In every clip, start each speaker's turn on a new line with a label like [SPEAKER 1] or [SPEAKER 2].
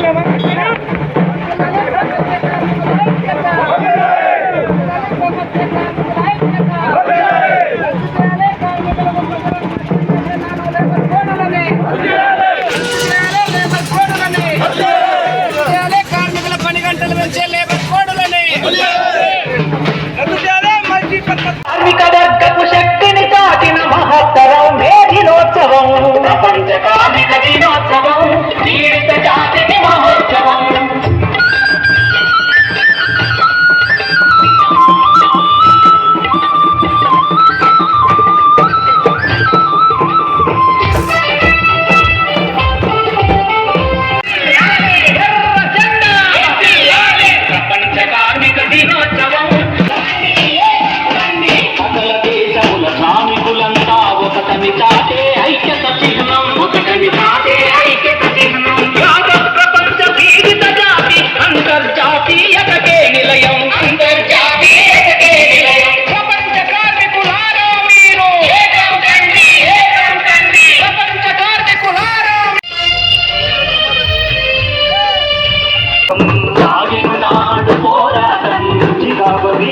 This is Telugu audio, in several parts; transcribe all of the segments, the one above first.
[SPEAKER 1] లేబర్ కోడులని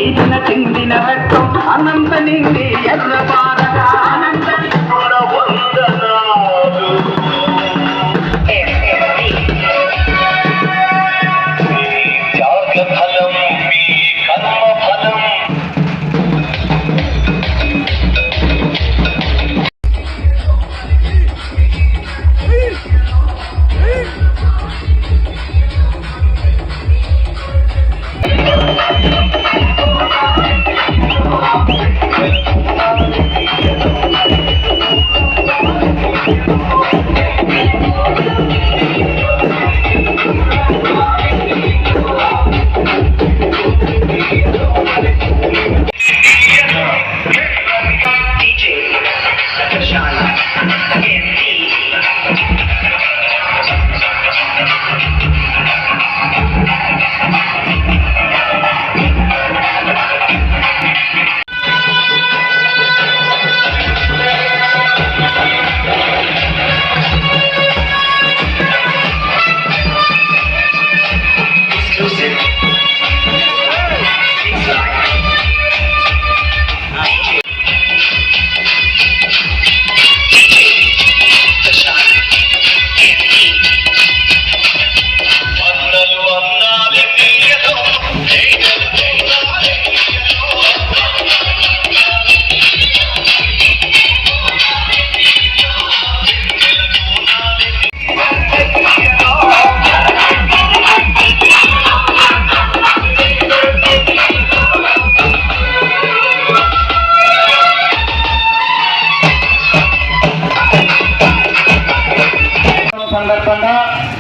[SPEAKER 1] తీసిన చిందిన రక్తం అనంత నిండి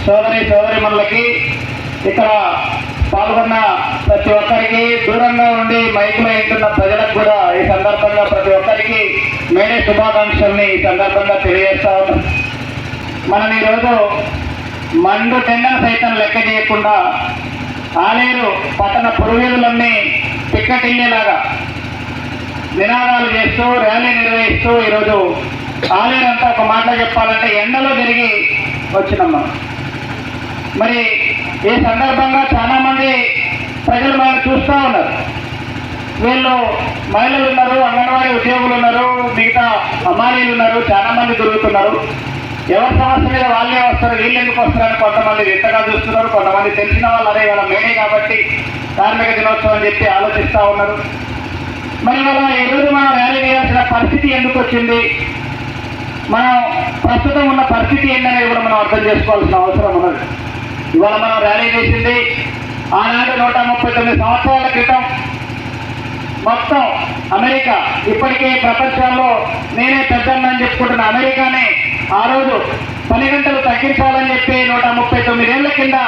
[SPEAKER 2] సోదరి సోదరిమణులకి ఇక్కడ పాల్గొన్న ప్రతి ఒక్కరికి దూరంగా ఉండి మైకులో వింటున్న ప్రజలకు కూడా ఈ సందర్భంగా ప్రతి ఒక్కరికి మేడే శుభాకాంక్షల్ని ఈ సందర్భంగా తెలియజేస్తా ఉన్నాం. మనం ఈరోజు మండు టెండర్ సైతం లెక్క చేయకుండా ఆలేరు పట్టణ పురువీధులన్నీ పిక్కటిల్లేలాగా నినాదాలు చేస్తూ ర్యాలీ నిర్వహిస్తూ ఈరోజు ఆలేరంతా ఒక మాట చెప్పాలంటే ఎండలో తిరిగి వచ్చినమ్మా మరి ఈ సందర్భంగా చాలామంది ప్రజలు మనం చూస్తూ ఉన్నారు. వీళ్ళు మహిళలు ఉన్నారు అంగన్వాడీ ఉద్యోగులు ఉన్నారు మిగతా అమ్మాయిలు ఉన్నారు చాలామంది దొరుకుతున్నారు ఎవరి సమస్య మీద వాళ్ళే వస్తారు వీళ్ళు ఎందుకు వస్తారని కొంతమంది వింతగా చూస్తున్నారు కొంతమంది తెలిసిన వాళ్ళు అదే వాళ్ళ మేనే కాబట్టి కార్మిక దినోత్సవం అని చెప్పి ఆలోచిస్తూ ఉన్నారు. మరి మనం ఈరోజు మనం ర్యాలీ చేయాల్సిన పరిస్థితి ఎందుకు వచ్చింది? మనం ప్రస్తుతం ఉన్న పరిస్థితి ఏంటనేది కూడా మనం అర్థం చేసుకోవాల్సిన అవసరం ఉన్నది. ఇవాళ మనం ర్యాలీ చేసింది ఆనాడు నూట ముప్పై తొమ్మిది సంవత్సరాల క్రితం. మొత్తం అమెరికా ఇప్పటికే ప్రపంచంలో నేనే పెద్దన్నని చెప్పుకుంటున్న అమెరికానే ఆ రోజు పని గంటలు తగ్గించాలని చెప్పి నూట ముప్పై తొమ్మిదేళ్ళ కింద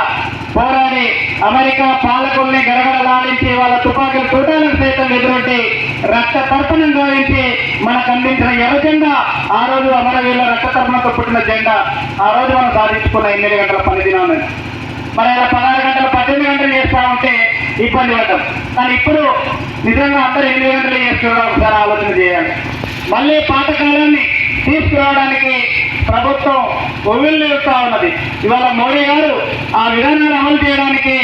[SPEAKER 2] పోరాడి అమెరికా పాలకుల్ని గడగడలాడించి వాళ్ళ తుపాకులు చూడాలని సైతం ఎదురొట్టి రక్త తర్పణం గావించి మనకు అందించిన ఎర్ర ఆ రోజు అమరవీరుల రక్త తర్పణతో పుట్టిన జెండా ఆ రోజు మనం సాధించుకున్న ఎనిమిది గంటల పని దినాన్ని. మరి అలా పదహారు గంటలు పద్దెనిమిది గంటలు చేస్తా ఉంటే ఇబ్బంది పడతాం కానీ ఇప్పుడు నిజంగా అందరూ ఎనిమిది గంటలు చేస్తున్నారు ఒకసారి ఆలోచన చేయాలి. మళ్ళీ పాతకాలాన్ని తీసుకురావడానికి ప్రభుత్వం ఒవ్విళ్ళు ఉన్నది. ఇవాళ మోడీ గారు ఆ విధానాన్ని అమలు చేయడానికి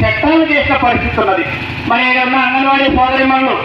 [SPEAKER 2] చట్టాలు చేసిన పరిస్థితి ఉన్నది. మరి ఏదన్నా అంగన్వాడీ సోదరిమణులు